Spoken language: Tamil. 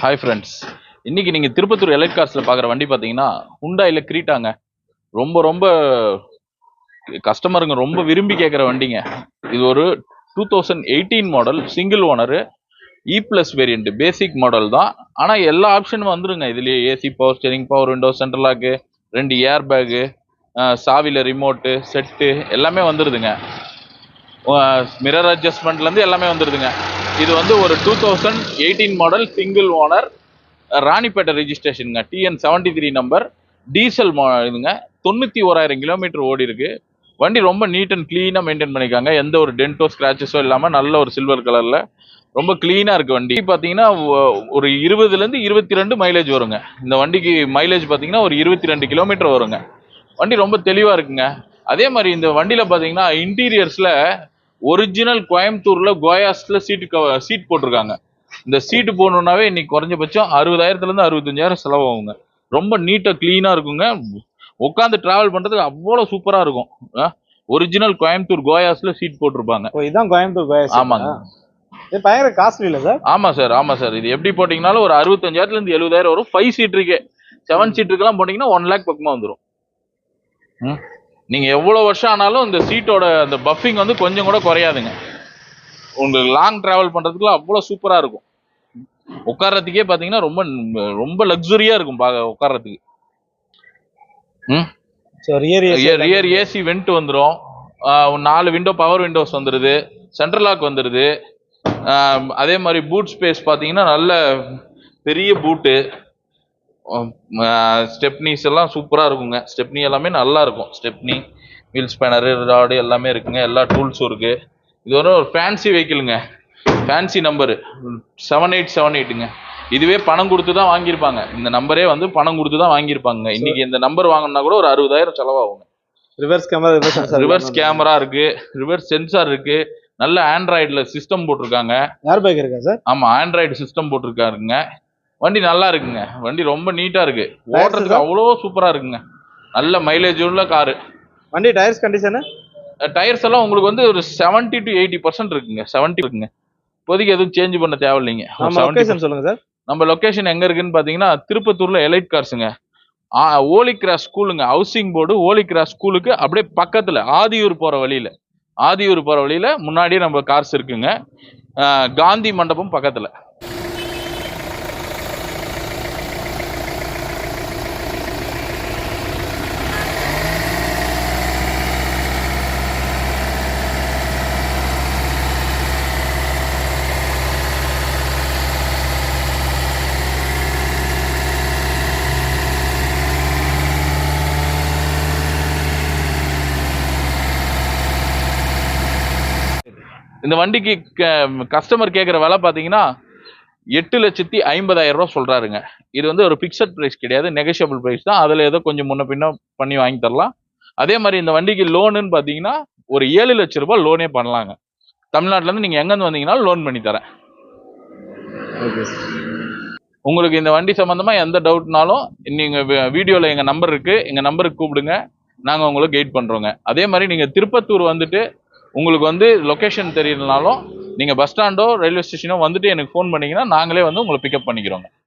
ஹாய் ஃப்ரெண்ட்ஸ் இன்னைக்கு நீங்க திருப்பத்தூர் எலைட் கார்ஸ்ல பாக்குற வண்டி பாத்தீங்கன்னா ஹுண்டாயில கிரீட்டாங்க. ரொம்ப ரொம்ப கஸ்டமருங்க ரொம்ப விரும்பி கேட்குற வண்டிங்க. இது ஒரு two thousand eighteen model single owner E plus variant basic model தான். ஆனால் எல்லா ஆப்ஷனும் வந்துருங்க. இதுலேயே AC power steering power window central lock ரெண்டு ஏர் பேகு சாவியில் ரிமோட்டு செட்டு எல்லாமே வந்துருதுங்க. மிரர் அட்ஜஸ்ட்மெண்ட்லேருந்து எல்லாமே வந்துடுதுங்க இது வந்து ஒரு two thousand eighteen model single owner Ranipet ரெஜிஸ்ட்ரேஷனுங்க T N seventy three number diesel இதுங்க. தொண்ணூற்றி ஓராயிரம் கிலோமீட்டர் ஓடி இருக்கு. வண்டி ரொம்ப நீட் அண்ட் க்ளீனாக மெயின்டைன் பண்ணியிருக்காங்க எந்த ஒரு டென்ட்டோ ஸ்க்ராச்சஸோ இல்லாமல் நல்ல ஒரு சில்வர் கலரில் ரொம்ப க்ளீனாக இருக்குது வண்டி. பார்த்தீங்கன்னா ஒரு இருபதுலேருந்து இருபத்தி ரெண்டு மைலேஜ் வருங்க. இந்த வண்டிக்கு மைலேஜ் பார்த்தீங்கன்னா ஒரு இருபத்தி ரெண்டு கிலோமீட்டர் வருங்க. வண்டி ரொம்ப தெளிவாக இருக்குங்க. அதே மாதிரி இந்த வண்டியில் பார்த்தீங்கன்னா இன்டீரியர்ஸில் ஒரிஜினல் கோயம்புத்தூரில் கோயாஸ்ல சீட்டு சீட் போட்டிருக்காங்க. இந்த சீட்டு போடணுன்னாவே இன்னைக்கு குறைஞ்சபட்சம் அறுபதாயிரத்துலேருந்து அறுபத்தஞ்சாயிரம் செலவாகுங்க. ரொம்ப நீட்டாக க்ளீனாக இருக்குங்க. உட்காந்து டிராவல் பண்ணுறதுக்கு அவ்வளோ சூப்பராக இருக்கும். ஒரிஜினல் கோயம்புத்தூர் கோயாஸ்ல சீட் போட்டிருப்பாங்க. ஓ இதான் கோயம்புத்தூர் கோயஸ் ஆமாங்க. இது பயங்கர காஸ்ட்லி இல்ல சார்? ஆமா சார் ஆமா சார். இது எப்படி போட்டீங்கனாலும் ஒரு அறுபத்தஞ்சாயிரத்துல இருந்து எழுபதாயிரம் வரும். ஃபைவ் சீட்டருக்கே செவன் சீட்டருக்குலாம் போட்டீங்கன்னா ஒன் லேக் பக்கமா வந்துடும் நீங்க எவ்வளவு வருஷம் ஆனாலும் இந்த சீட்டோட அந்த பஃபிங் வந்து கொஞ்சம் கூட குறையாதுங்க. உங்களுக்கு லாங் டிராவல் பண்றதுக்குலாம் அவ்வளவு சூப்பரா இருக்கும். உட்கார்றதுக்கே பாத்தீங்கன்னா ரொம்ப ரொம்ப லக்ஸுரியா இருக்கும் பாக்க உட்கார்றதுக்கு. ம்? ரியர் ஏசி வெண்ட் வந்துடும் நாலு விண்டோ பவர் விண்டோஸ் வந்துடுது சென்ட்ரல் லாக் வந்துடுது அதே மாதிரி பூட் ஸ்பேஸ் பார்த்தீங்கன்னா நல்ல பெரிய பூட்டு ஸ்டெப்னிஸ் எல்லாம் சூப்பராக இருக்குங்க. ஸ்டெப்னி எல்லாமே நல்லா இருக்கும். ஸ்டெப்னி வீல் ஸ்பேனரு ராடு எல்லாமே இருக்குங்க. எல்லா டூல்ஸும் இருக்கு. இது ஒரு ஒரு fancy வெஹிக்கிளுங்க fancy number seven eight seven எயிட்டுங்க இதுவே பணம் கொடுத்து தான் வாங்கியிருப்பாங்க. இந்த நம்பரே வந்து பணம் கொடுத்து தான் வாங்கியிருப்பாங்க இன்னைக்கு இந்த நம்பர் வாங்கினா கூட ஒரு அறுபதாயிரம் செலவாகும் ரிவர்ஸ் கேமரா ரிவர்ஸ் கேமரா இருக்கு. ரிவர்ஸ் சென்சார் இருக்கு. நல்ல ஆண்ட்ராய்டுல சிஸ்டம் போட்டிருக்காங்க. ஏர் பேக் இருக்கா சார் ஆமா ஆண்ட்ராய்டு சிஸ்டம் போட்டிருக்காருங்க. வண்டி நல்லா இருக்குங்க. வண்டி ரொம்ப நீட்டா இருக்கு. ஓட்டுறதுக்கு? அவ்வளோ சூப்பரா இருக்குங்க. நல்ல மைலேஜ் உள்ள காரு வண்டி டயர்ஸ் கண்டிஷனு டயர்ஸ் எல்லாம் உங்களுக்கு வந்து ஒரு 70 டு எயிட்டி பர்சன்ட் இருக்குங்க. 70 இருக்குங்க. இப்போதைக்கு எதுவும் சேஞ்ச் பண்ண தேவையில்லைங்க. ஒரு நம்ம 70 லொகேஷன் சொல்லுங்க சார். நம்ம லொகேஷன் எங்க இருக்குன்னு பாத்தீங்கன்னா திருப்பத்தூர்ல எலைட் கார்ஸுங்க ஓலி கிராஸ் ஸ்கூலுங்க ஹவுசிங் போர்டு ஓலி கிராஸ் ஸ்கூலுக்கு அப்படியே பக்கத்துல ஆதியூர் போற வழியில. ஆதியூர் போற வழியில முன்னாடியே நம்ம கார்ஸ் இருக்குங்க. காந்தி மண்டபம் பக்கத்துல. இந்த வண்டிக்கு கஸ்டமர் கேட்குற விலை பார்த்தீங்கன்னா எட்டு லட்சத்தி ஐம்பதாயிரம் ரூபா சொல்றாருங்க. இது வந்து ஒரு ஃபிக்ஸட் ப்ரைஸ் கிடையாது நெகஷியபிள் ப்ரைஸ் தான். அதில் ஏதோ கொஞ்சம் முன்ன பின்ன பண்ணி வாங்கி தரலாம். அதே மாதிரி இந்த வண்டிக்கு லோனுன்னு பார்த்தீங்கன்னா ஒரு ஏழு லட்ச ரூபாய் லோனே பண்ணலாங்க. தமிழ்நாட்டிலேருந்து நீங்கள் எங்கேருந்து வந்தீங்கனாலும் லோன் பண்ணி தரேன். ஓகே உங்களுக்கு இந்த வண்டி சம்மந்தமாக எந்த டவுட்னாலும் நீங்கள் வீடியோவில் எங்கள் நம்பர் இருக்குது எங்கள் நம்பருக்கு கூப்பிடுங்க. நாங்கள் உங்களுக்கு கைட் பண்ணுறோங்க அதே மாதிரி நீங்கள் திருப்பத்தூர் வந்துட்டு உங்களுக்கு வந்து லொக்கேஷன் தெரியலனாலும் நீங்கள் பஸ் ஸ்டாண்டோ ரயில்வே ஸ்டேஷனோ வந்துட்டு எனக்கு ஃபோன் பண்ணீங்கன்னா நாங்களே வந்து உங்களை பிக்கப் பண்ணிக்கிறோங்க.